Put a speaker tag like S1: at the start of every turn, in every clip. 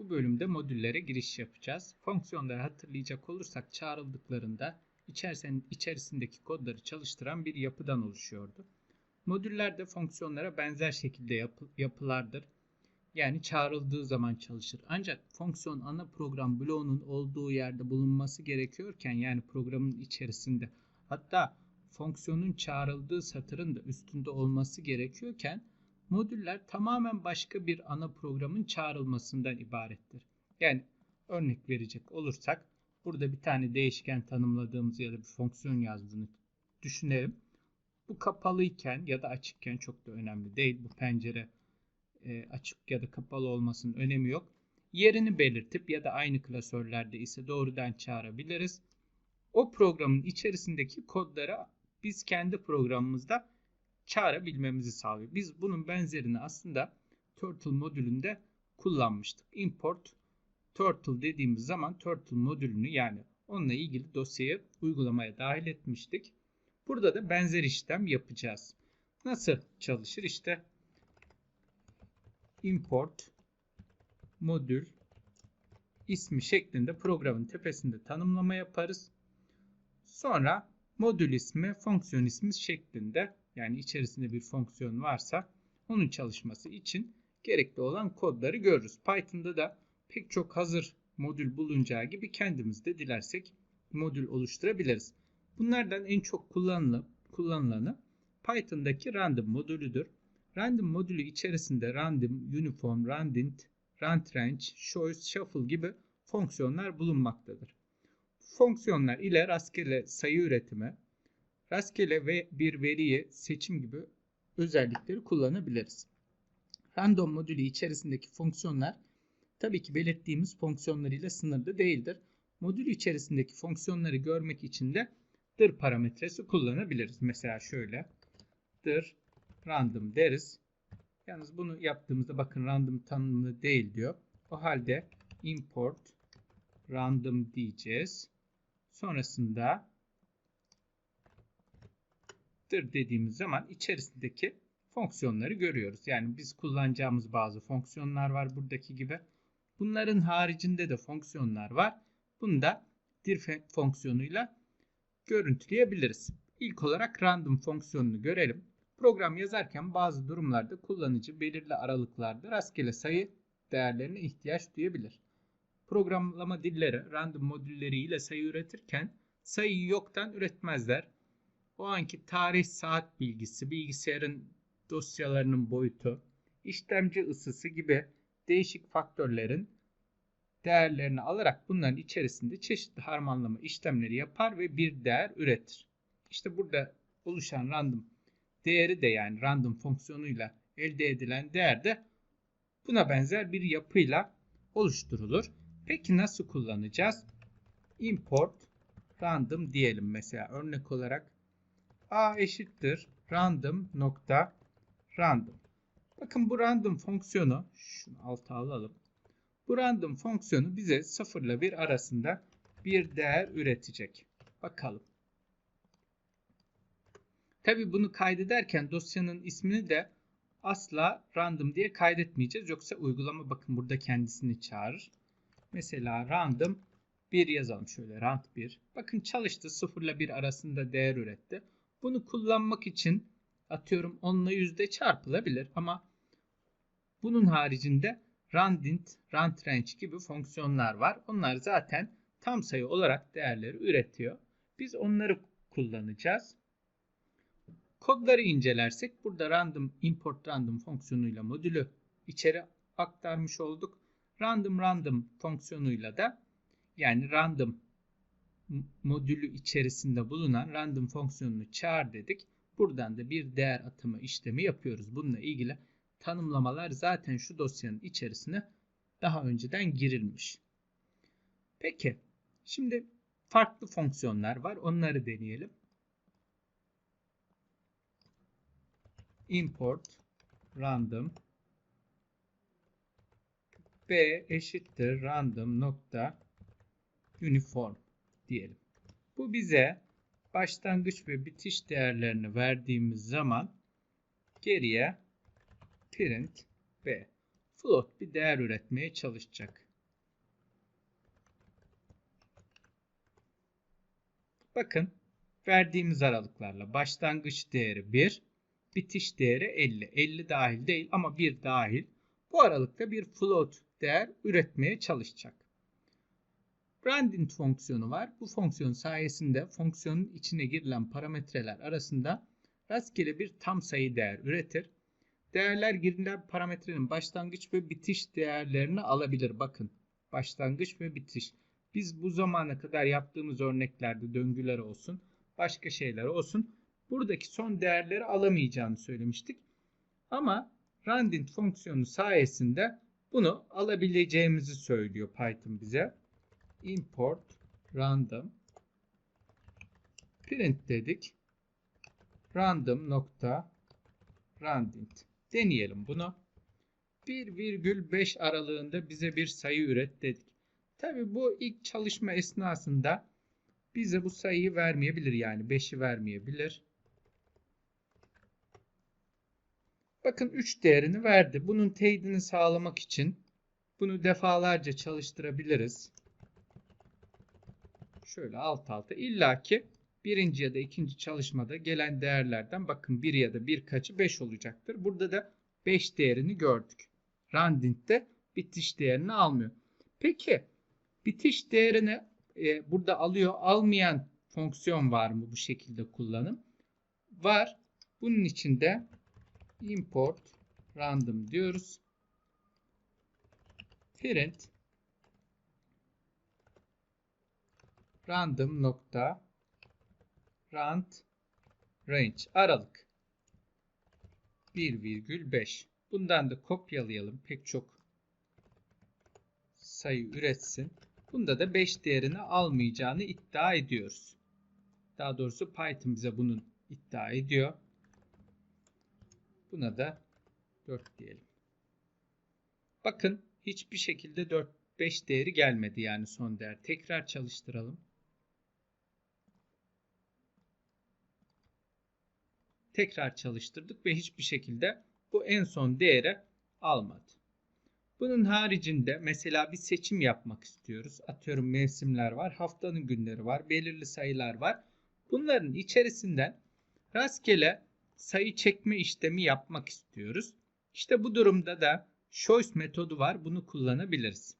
S1: Bu bölümde modüllere giriş yapacağız. Fonksiyonları hatırlayacak olursak çağrıldıklarında içerisindeki kodları çalıştıran bir yapıdan oluşuyordu. Modüller de fonksiyonlara benzer şekilde yapı, yapılardır. Yani çağrıldığı zaman çalışır. Ancak fonksiyon ana program bloğunun olduğu yerde bulunması gerekiyorken yani programın içerisinde hatta fonksiyonun çağrıldığı satırın da üstünde olması gerekiyorken modüller tamamen başka bir ana programın çağrılmasından ibarettir. Yani örnek verecek olursak burada bir tane değişken tanımladığımız ya da bir fonksiyon yazdığını düşünelim. Bu kapalıyken ya da açıkken çok da önemli değil. Bu pencere e, açık ya da kapalı olmasının önemi yok. Yerini belirtip ya da aynı klasörlerde ise doğrudan çağırabiliriz. O programın içerisindeki kodları biz kendi programımızda çağırabilmemizi sağlıyor. Biz bunun benzerini aslında Turtle modülünde kullanmıştık. Import Turtle dediğimiz zaman Turtle modülünü yani onunla ilgili dosyayı uygulamaya dahil etmiştik. Burada da benzer işlem yapacağız. Nasıl çalışır? İşte import modül ismi şeklinde programın tepesinde tanımlama yaparız. Sonra modül ismi, fonksiyon ismi şeklinde yani içerisinde bir fonksiyon varsa onun çalışması için gerekli olan kodları görürüz. Python'da da pek çok hazır modül bulunacağı gibi kendimiz de dilersek modül oluşturabiliriz. Bunlardan en çok kullanılanı, kullanılanı Python'daki random modülüdür. Random modülü içerisinde random, uniform, randint, randrange, choice, shuffle gibi fonksiyonlar bulunmaktadır. Fonksiyonlar ile rastgele sayı üretimi, rastgele ve bir veriyi seçim gibi özellikleri kullanabiliriz. Random modülü içerisindeki fonksiyonlar tabii ki belirttiğimiz fonksiyonlar ile sınırlı değildir. Modül içerisindeki fonksiyonları görmek için de dir parametresi kullanabiliriz. Mesela şöyle dir random deriz. Yalnız bunu yaptığımızda bakın random tanımlı değil diyor. O halde import random diyeceğiz. Sonrasında dir dediğimiz zaman içerisindeki fonksiyonları görüyoruz. Yani biz kullanacağımız bazı fonksiyonlar var buradaki gibi. Bunların haricinde de fonksiyonlar var. Bunu da dir fonksiyonuyla görüntüleyebiliriz. İlk olarak random fonksiyonunu görelim. Program yazarken bazı durumlarda kullanıcı belirli aralıklarda rastgele sayı değerlerine ihtiyaç duyabilir. Programlama dilleri random modülleri ile sayı üretirken sayıyı yoktan üretmezler. O anki tarih saat bilgisi, bilgisayarın dosyalarının boyutu, işlemci ısısı gibi değişik faktörlerin değerlerini alarak bunların içerisinde çeşitli harmanlama işlemleri yapar ve bir değer üretir. İşte burada oluşan random değeri de yani random fonksiyonuyla elde edilen değer de buna benzer bir yapıyla oluşturulur. Peki nasıl kullanacağız? Import random diyelim mesela örnek olarak a eşittir random nokta random. Bakın bu random fonksiyonu şunu alta alalım. Bu random fonksiyonu bize 0 ile 1 arasında bir değer üretecek. Bakalım. Tabi bunu kaydederken dosyanın ismini de asla random diye kaydetmeyeceğiz. Yoksa uygulama bakın burada kendisini çağırır. Mesela random 1 yazalım şöyle rand 1. Bakın çalıştı 0 ile 1 arasında değer üretti. Bunu kullanmak için atıyorum 10 ile yüzde çarpılabilir ama bunun haricinde randint, randrange gibi fonksiyonlar var. Onlar zaten tam sayı olarak değerleri üretiyor. Biz onları kullanacağız. Kodları incelersek burada random import random fonksiyonuyla modülü içeri aktarmış olduk. Random random fonksiyonuyla da yani random modülü içerisinde bulunan random fonksiyonunu çağır dedik. Buradan da bir değer atımı işlemi yapıyoruz. Bununla ilgili tanımlamalar zaten şu dosyanın içerisine daha önceden girilmiş. Peki şimdi farklı fonksiyonlar var. Onları deneyelim. Import random b eşittir random nokta uniform diyelim. Bu bize başlangıç ve bitiş değerlerini verdiğimiz zaman geriye print ve float bir değer üretmeye çalışacak. Bakın verdiğimiz aralıklarla başlangıç değeri 1, bitiş değeri 50. 50 dahil değil ama 1 dahil. Bu aralıkta bir float değer üretmeye çalışacak. Rounding fonksiyonu var. Bu fonksiyon sayesinde fonksiyonun içine girilen parametreler arasında rastgele bir tam sayı değer üretir. Değerler girilen parametrenin başlangıç ve bitiş değerlerini alabilir. Bakın başlangıç ve bitiş. Biz bu zamana kadar yaptığımız örneklerde döngüler olsun, başka şeyler olsun. Buradaki son değerleri alamayacağını söylemiştik. Ama rounding fonksiyonu sayesinde bunu alabileceğimizi söylüyor Python bize. Import random print dedik. Random nokta rounding. Deneyelim bunu. 1,5 aralığında bize bir sayı üret dedik. Tabi bu ilk çalışma esnasında bize bu sayıyı vermeyebilir yani 5'i vermeyebilir. Bakın 3 değerini verdi. Bunun teyidini sağlamak için bunu defalarca çalıştırabiliriz. Şöyle alt alta illaki birinci ya da ikinci çalışmada gelen değerlerden bakın bir ya da birkaçı 5 olacaktır. Burada da 5 değerini gördük. Rounding'de bitiş değerini almıyor. Peki bitiş değerini e, burada alıyor almayan fonksiyon var mı bu şekilde kullanım? Var. Bunun için de import random diyoruz. Print random nokta rand range aralık 1,5 bundan da kopyalayalım pek çok sayı üretsin. Bunda da 5 değerini almayacağını iddia ediyoruz. Daha doğrusu Python bize bunun iddia ediyor. Buna da 4 diyelim. Bakın hiçbir şekilde 4 5 değeri gelmedi yani son değer. Tekrar çalıştıralım. Tekrar çalıştırdık ve hiçbir şekilde bu en son değeri almadı. Bunun haricinde mesela bir seçim yapmak istiyoruz. Atıyorum mevsimler var, haftanın günleri var, belirli sayılar var. Bunların içerisinden rastgele sayı çekme işlemi yapmak istiyoruz. İşte bu durumda da choice metodu var. Bunu kullanabiliriz.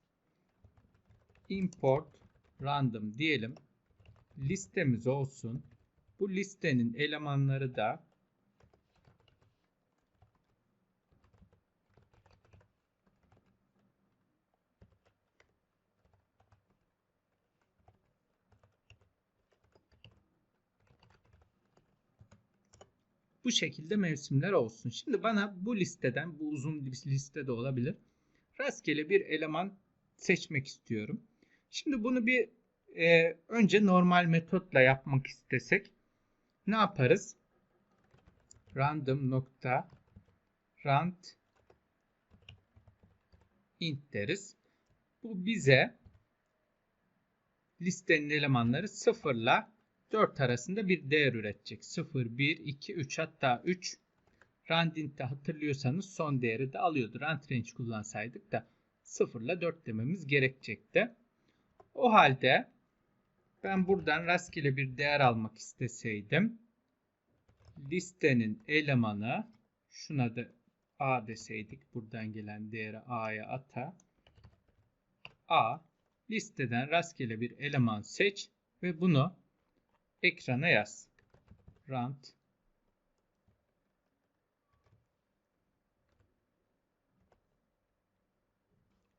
S1: Import random diyelim. Listemiz olsun. Bu listenin elemanları da bu şekilde mevsimler olsun. Şimdi bana bu listeden, bu uzun bir liste de olabilir. Rastgele bir eleman seçmek istiyorum. Şimdi bunu bir e, önce normal metotla yapmak istesek ne yaparız? Random nokta rand int deriz. Bu bize listenin elemanları sıfırla 4 arasında bir değer üretecek. 0, 1, 2, 3 hatta 3 Randint'te hatırlıyorsanız son değeri de alıyordu. Rand range kullansaydık da 0 ile 4 dememiz gerekecekti. O halde ben buradan rastgele bir değer almak isteseydim listenin elemanı şuna da A deseydik buradan gelen değeri A'ya ata A listeden rastgele bir eleman seç ve bunu ekrana yaz. Rand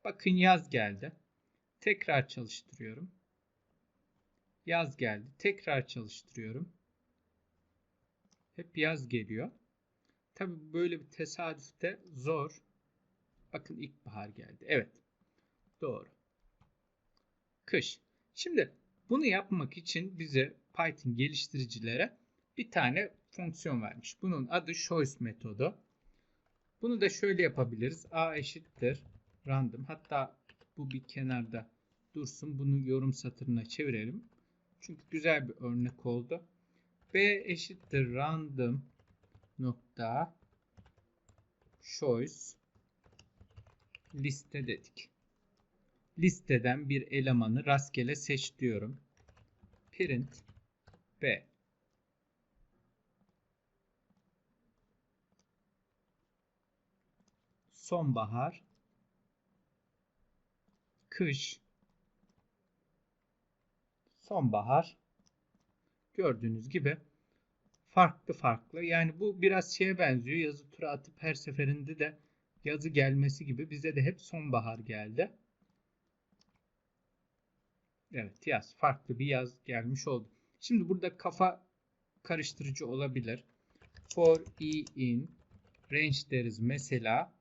S1: Bakın yaz geldi. Tekrar çalıştırıyorum. Yaz geldi. Tekrar çalıştırıyorum. Hep yaz geliyor. Tabi böyle bir tesadüf de zor. Bakın ilkbahar geldi. Evet. Doğru. Kış. Şimdi bunu yapmak için bize Python geliştiricilere bir tane fonksiyon vermiş. Bunun adı choice metodu. Bunu da şöyle yapabiliriz. A eşittir random. Hatta bu bir kenarda dursun. Bunu yorum satırına çevirelim. Çünkü güzel bir örnek oldu. B eşittir random nokta choice liste dedik. Listeden bir elemanı rastgele seç diyorum. Print B. Sonbahar, kış, sonbahar gördüğünüz gibi farklı farklı. Yani bu biraz şeye benziyor. Yazı tura atıp her seferinde de yazı gelmesi gibi bize de hep sonbahar geldi. Evet yaz. Farklı bir yaz gelmiş oldu. Şimdi burada kafa karıştırıcı olabilir. For i in range deriz mesela.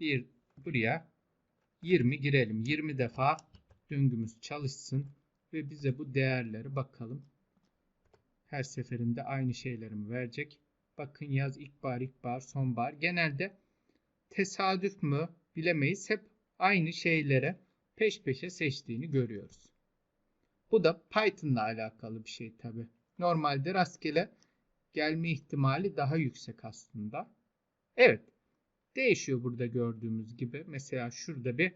S1: Bir buraya 20 girelim. 20 defa döngümüz çalışsın ve bize bu değerleri bakalım. Her seferinde aynı şeyleri mi verecek? Bakın yaz, ilkbahar, ilkbahar, sonbahar. Genelde tesadüf mü bilemeyiz. Hep aynı şeylere peş peşe seçtiğini görüyoruz. Bu da Python'la alakalı bir şey tabi. Normalde rastgele gelme ihtimali daha yüksek aslında. Evet. Değişiyor burada gördüğümüz gibi. Mesela şurada bir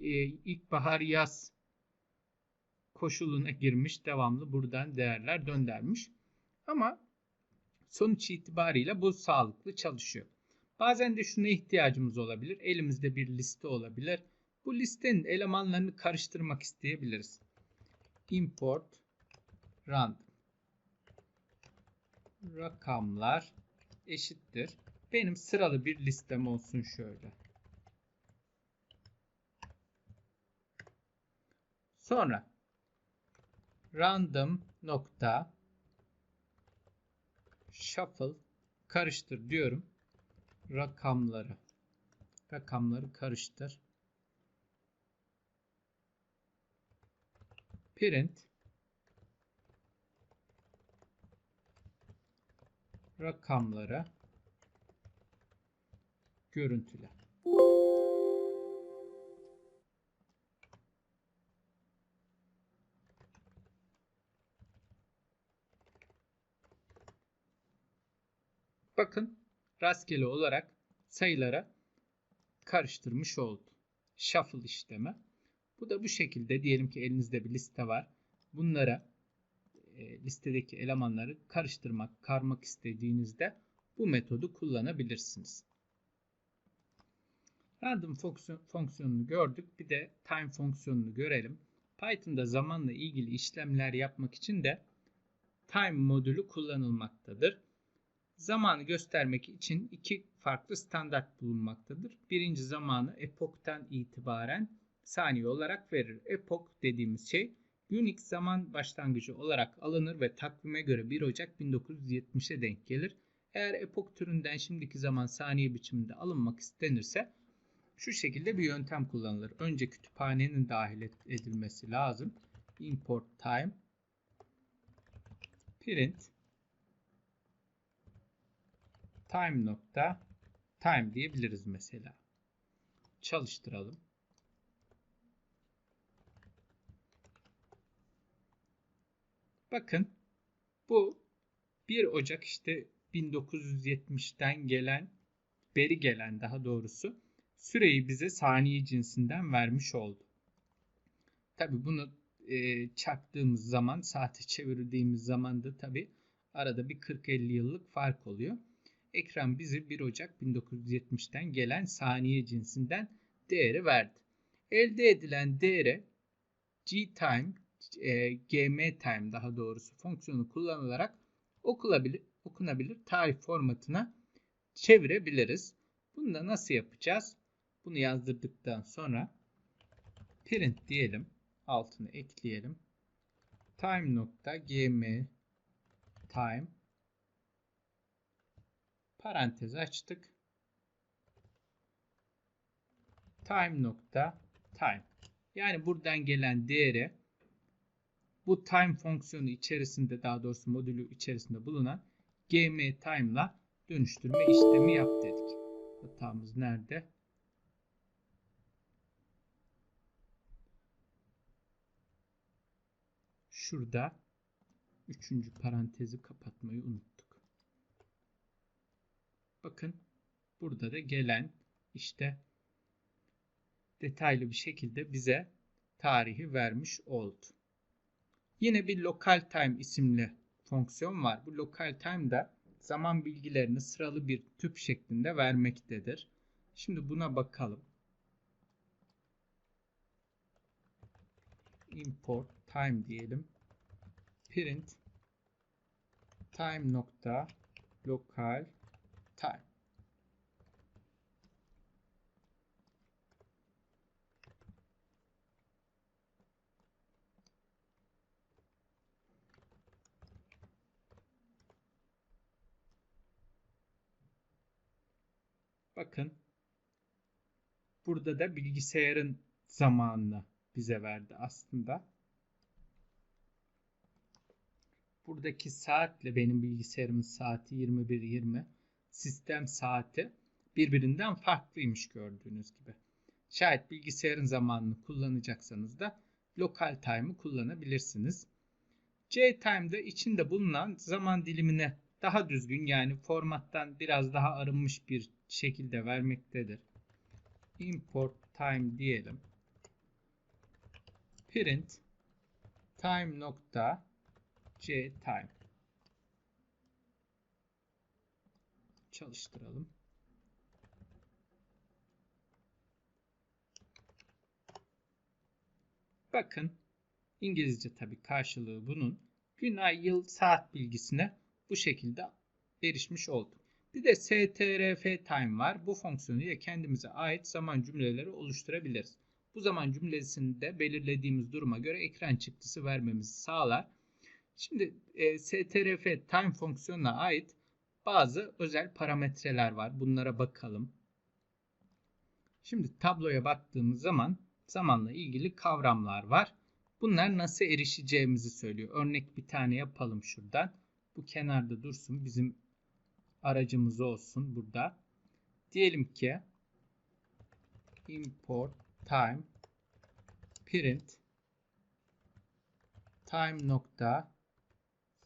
S1: e, ilkbahar yaz koşuluna girmiş. Devamlı buradan değerler döndermiş. Ama sonuç itibariyle bu sağlıklı çalışıyor. Bazen de şuna ihtiyacımız olabilir. Elimizde bir liste olabilir. Bu listenin elemanlarını karıştırmak isteyebiliriz. Import random rakamlar eşittir. Benim sıralı bir listem olsun şöyle. Sonra random nokta shuffle karıştır diyorum. Rakamları rakamları karıştır. Print rakamları görüntüle. Bakın rastgele olarak sayılara karıştırmış oldu. Shuffle işlemi. Bu da bu şekilde diyelim ki elinizde bir liste var. Bunlara e, listedeki elemanları karıştırmak, karmak istediğinizde bu metodu kullanabilirsiniz. Random fonksiyonunu gördük. Bir de time fonksiyonunu görelim. Python'da zamanla ilgili işlemler yapmak için de time modülü kullanılmaktadır. Zamanı göstermek için iki farklı standart bulunmaktadır. Birinci zamanı epoch'tan itibaren saniye olarak verir. Epoch dediğimiz şey Unix zaman başlangıcı olarak alınır ve takvime göre 1 Ocak 1970'e denk gelir. Eğer epoch türünden şimdiki zaman saniye biçiminde alınmak istenirse şu şekilde bir yöntem kullanılır. Önce kütüphanenin dahil edilmesi lazım. Import time print time nokta time diyebiliriz mesela. Çalıştıralım. Bakın bu 1 Ocak işte 1970'ten gelen beri gelen daha doğrusu süreyi bize saniye cinsinden vermiş oldu. Tabi bunu e, çarptığımız zaman saate çevirdiğimiz zaman da tabi arada bir 40-50 yıllık fark oluyor. Ekran bizi 1 Ocak 1970'ten gelen saniye cinsinden değeri verdi. Elde edilen değere gtime e, gm time daha doğrusu fonksiyonu kullanılarak okunabilir, okunabilir tarih formatına çevirebiliriz. Bunu da nasıl yapacağız? Bunu yazdırdıktan sonra print diyelim. Altını ekleyelim. time nokta gm time parantez açtık. time nokta time yani buradan gelen değeri bu time fonksiyonu içerisinde daha doğrusu modülü içerisinde bulunan gm time ile dönüştürme işlemi yap dedik. Hatamız nerede? Şurada üçüncü parantezi kapatmayı unuttuk. Bakın burada da gelen işte detaylı bir şekilde bize tarihi vermiş oldu. Yine bir local time isimli fonksiyon var. Bu local time da zaman bilgilerini sıralı bir tüp şeklinde vermektedir. Şimdi buna bakalım. Import time diyelim. Print time nokta local time. Bakın burada da bilgisayarın zamanını bize verdi aslında. Buradaki saatle benim bilgisayarımın saati 21.20 sistem saati birbirinden farklıymış gördüğünüz gibi. Şayet bilgisayarın zamanını kullanacaksanız da local time'ı kullanabilirsiniz. JTime'da içinde bulunan zaman dilimine daha düzgün yani formattan biraz daha arınmış bir şekilde vermektedir. Import time diyelim. Print time nokta c time çalıştıralım. Bakın İngilizce tabi karşılığı bunun gün, ay, yıl, saat bilgisine bu şekilde erişmiş olduk. Bir de strf time var. Bu fonksiyonu ile kendimize ait zaman cümleleri oluşturabiliriz. Bu zaman cümlesinde belirlediğimiz duruma göre ekran çıktısı vermemizi sağlar. Şimdi e, strf time fonksiyonuna ait bazı özel parametreler var. Bunlara bakalım. Şimdi tabloya baktığımız zaman zamanla ilgili kavramlar var. Bunlar nasıl erişeceğimizi söylüyor. Örnek bir tane yapalım şuradan. Bu kenarda dursun. Bizim aracımız olsun burada. Diyelim ki import time print time nokta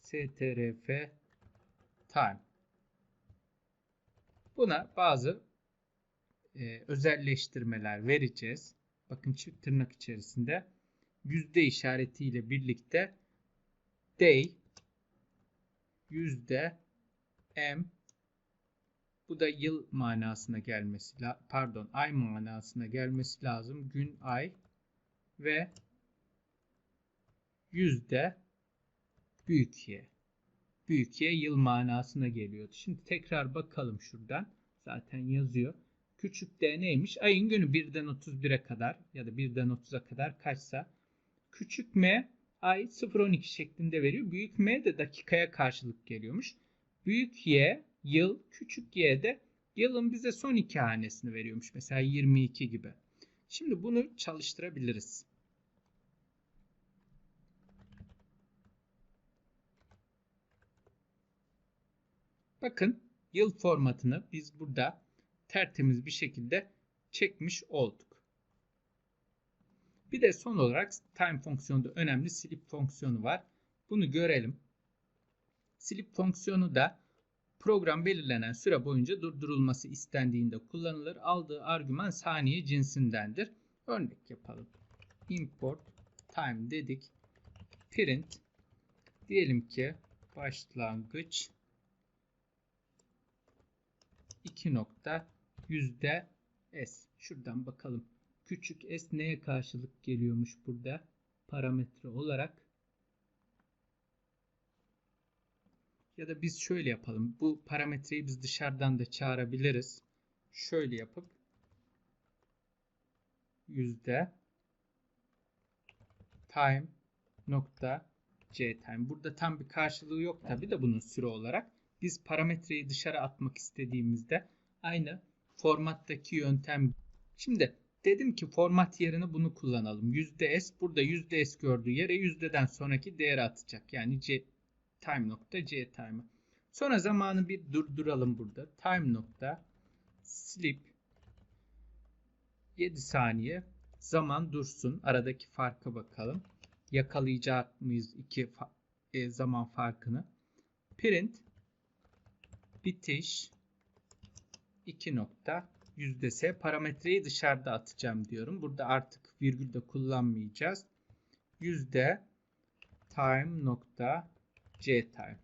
S1: strf time buna bazı e, özelleştirmeler vereceğiz. Bakın çift tırnak içerisinde yüzde işaretiyle birlikte day yüzde m bu da yıl manasına gelmesi pardon ay manasına gelmesi lazım. Gün, ay ve yüzde büyük y. Büyük y yıl manasına geliyordu. Şimdi tekrar bakalım şuradan. Zaten yazıyor. Küçük d neymiş? Ayın günü 1'den 31'e kadar ya da 1'den 30'a kadar kaçsa. Küçük m ay 0-12 şeklinde veriyor. Büyük m de dakikaya karşılık geliyormuş. Büyük y yıl, küçük y de yılın bize son iki hanesini veriyormuş. Mesela 22 gibi. Şimdi bunu çalıştırabiliriz. Bakın yıl formatını biz burada tertemiz bir şekilde çekmiş olduk. Bir de son olarak time fonksiyonunda önemli slip fonksiyonu var. Bunu görelim. Slip fonksiyonu da Program belirlenen süre boyunca durdurulması istendiğinde kullanılır. Aldığı argüman saniye cinsindendir. Örnek yapalım. Import time dedik. Print diyelim ki başlangıç 2 nokta yüzde s. Şuradan bakalım. Küçük s neye karşılık geliyormuş burada? Parametre olarak Ya da biz şöyle yapalım. Bu parametreyi biz dışarıdan da çağırabiliriz. Şöyle yapıp yüzde time nokta c time. Burada tam bir karşılığı yok tabi de bunun süre olarak. Biz parametreyi dışarı atmak istediğimizde aynı formattaki yöntem. Şimdi dedim ki format yerine bunu kullanalım. Yüzde s burada yüzde s gördüğü yere yüzdeden sonraki değeri atacak. Yani c time nokta c time. Sonra zamanı bir durduralım burada. Time nokta sleep 7 saniye zaman dursun. Aradaki farka bakalım. Yakalayacak mıyız iki fa e, zaman farkını? Print bitiş 2 nokta yüzde s parametreyi dışarıda atacağım diyorum. Burada artık virgül de kullanmayacağız. Yüzde time nokta time.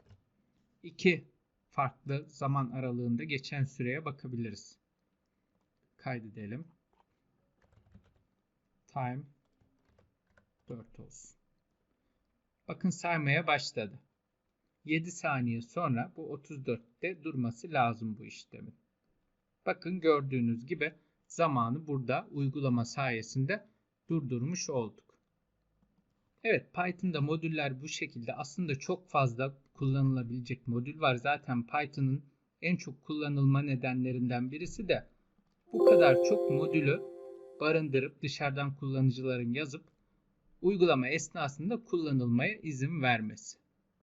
S1: İki farklı zaman aralığında geçen süreye bakabiliriz. Kaydedelim. Time 4 olsun. Bakın saymaya başladı. 7 saniye sonra bu 34'te durması lazım bu işlemin. Bakın gördüğünüz gibi zamanı burada uygulama sayesinde durdurmuş olduk. Evet Python'da modüller bu şekilde aslında çok fazla kullanılabilecek modül var. Zaten Python'ın en çok kullanılma nedenlerinden birisi de bu kadar çok modülü barındırıp dışarıdan kullanıcıların yazıp uygulama esnasında kullanılmaya izin vermesi.